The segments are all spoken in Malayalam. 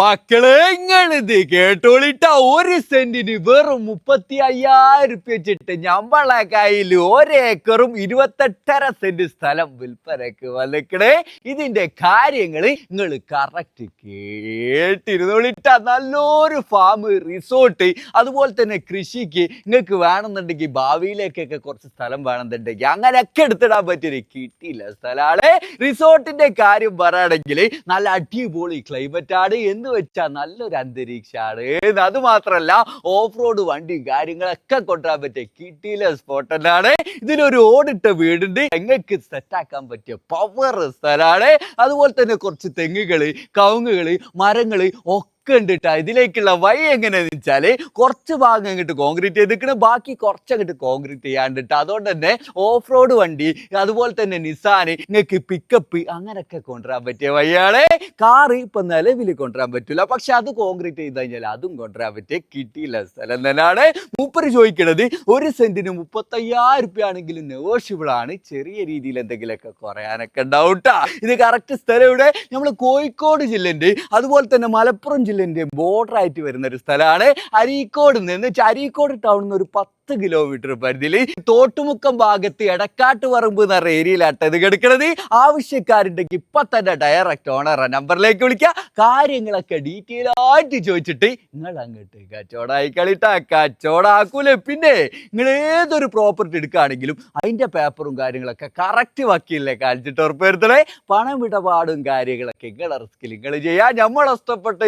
മക്കളെ ഇങ്ങളിത് കേട്ടോളിട്ട ഒരു സെന്റിന് വെറും മുപ്പത്തി അയ്യായിരം റുപ്യ വെച്ചിട്ട് ഞമ്മളെ കയ്യിൽ ഒരേക്കറും ഇരുപത്തെട്ടര സെന്റ് സ്ഥലം വിൽപ്പനക്ക് വന്നിക്കണേ. ഇതിന്റെ കാര്യങ്ങൾ നിങ്ങൾ കറക്റ്റ് കേട്ടിരുന്നോളിട്ട. നല്ലൊരു ഫാം റിസോർട്ട് അതുപോലെ തന്നെ കൃഷിക്ക് നിങ്ങൾക്ക് വേണമെന്നുണ്ടെങ്കിൽ ഭാവിയിലേക്കൊക്കെ കുറച്ച് സ്ഥലം വേണമെന്നുണ്ടെങ്കിൽ അങ്ങനെയൊക്കെ എടുത്തിടാൻ പറ്റിയൊരു കിട്ടിയില്ല സ്ഥലമാണ് റിസോർട്ടിന്റെ കാര്യം പറയുകയാണെങ്കിൽ നല്ല അടിപൊളി ക്ലൈമറ്റാണ് ആണ്. എന്ന് വെച്ചാൽ നല്ലൊരു അന്തരീക്ഷമാണ് അത് മാത്രമല്ല ഓഫ് റോഡ് വണ്ടിയും കാര്യങ്ങളൊക്കെ കൊണ്ടുവരാൻ പറ്റിയ കിട്ടിയിലെ സ്പോട്ട് തന്നെയാണ്. ഇതിലൊരു ഓടിട്ട വീടുണ്ട്. തെങ്ങക്ക് സെറ്റാക്കാൻ പറ്റിയ പവർ സ്ഥലമാണ്. അതുപോലെ തന്നെ കുറച്ച് തെങ്ങുകൾ കവുങ്ങുകൾ മരങ്ങൾ ഒക്കെ ഉണ്ട് കേട്ടോ ഇതിലേക്കുള്ള വഴി എങ്ങനെയാന്ന് വെച്ചാൽ കുറച്ച് ഭാഗം അങ്ങോട്ട് കോൺക്രീറ്റ് ചെയ്തിരിക്കണം. ബാക്കി കുറച്ച് അങ്ങോട്ട് കോൺക്രീറ്റ് ചെയ്യാണ്ടിട്ട് അതുകൊണ്ട് തന്നെ ഓഫ് റോഡ് വണ്ടി അതുപോലെ തന്നെ നിസാന് നിങ്ങൾക്ക് പിക്കപ്പ് അങ്ങനെയൊക്കെ കൊണ്ടുവരാൻ പറ്റിയ വഴിയാണ് കാറ് ഇപ്പൊ നിലവിൽ കൊണ്ടുവരാൻ പറ്റില്ല പക്ഷെ അത് കോൺക്രീറ്റ് ചെയ്ത് കഴിഞ്ഞാൽ അതും കൊണ്ടുവരാൻ പറ്റിയ കിട്ടിയില്ല സ്ഥലം തന്നെയാണ്. മൂപ്പര് ചോദിക്കണത് ഒരു സെന്റിന് മുപ്പത്തയ്യായിരം റുപ്യ ആണെങ്കിലും നെഗോഷ്യബിൾ ആണ്. ചെറിയ രീതിയിൽ എന്തെങ്കിലുമൊക്കെ കുറയാനൊക്കെ ഉണ്ടാവും. ഇത് കറക്റ്റ് സ്ഥലം ഇവിടെ. നമ്മൾ കോഴിക്കോട് ജില്ലയുണ്ട്. അതുപോലെ തന്നെ മലപ്പുറം ജില്ലേന്റെ ബോർഡർ ആയിട്ട് വരുന്ന ഒരു സ്ഥലമാണ് അരീക്കോട് നിന്ന്. അരീക്കോട് ടൗണിൽ നിന്ന് ഒരു പത്ത് കിലോമീറ്റർ പരിധിയിൽ തോട്ടുമുക്കം ഭാഗത്ത് എടക്കാട്ട് പറമ്പ് എന്ന് പറഞ്ഞ ഏരിയയിലാട്ട് ഇത് കിടക്കുന്നത് ആവശ്യക്കാരുണ്ടെങ്കിൽ ഇപ്പൊ തന്നെ ഡയറക്റ്റ് ഓണറ നമ്പറിലേക്ക് വിളിക്കുക കാര്യങ്ങളൊക്കെ ഡീറ്റെയിൽ ആയിട്ട് ചോദിച്ചിട്ട് നിങ്ങൾ അങ്ങോട്ട് കച്ചവടമായി കളിട്ടാ. കച്ചവടാക്കൂലേ. പിന്നെ നിങ്ങൾ ഏതൊരു പ്രോപ്പർട്ടി എടുക്കുകയാണെങ്കിലും അതിന്റെ പേപ്പറും കാര്യങ്ങളൊക്കെ കറക്റ്റ് വക്കീലിനെ കാണിച്ചിട്ട് ഉറപ്പുവരുത്തണേ. പണമിടപാടും കാര്യങ്ങളൊക്കെ നിങ്ങളെ റിസ്കിൽ നിങ്ങൾ ചെയ്യാ. നമ്മൾ ഇഷ്ടപ്പെട്ട്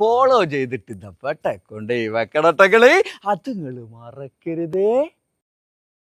ഫോളോ ചെയ്തിട്ട് ഇതപ്പെട്ടെ കൊണ്ടേ വെക്കണട്ടകൾ അത് നിങ്ങൾ geride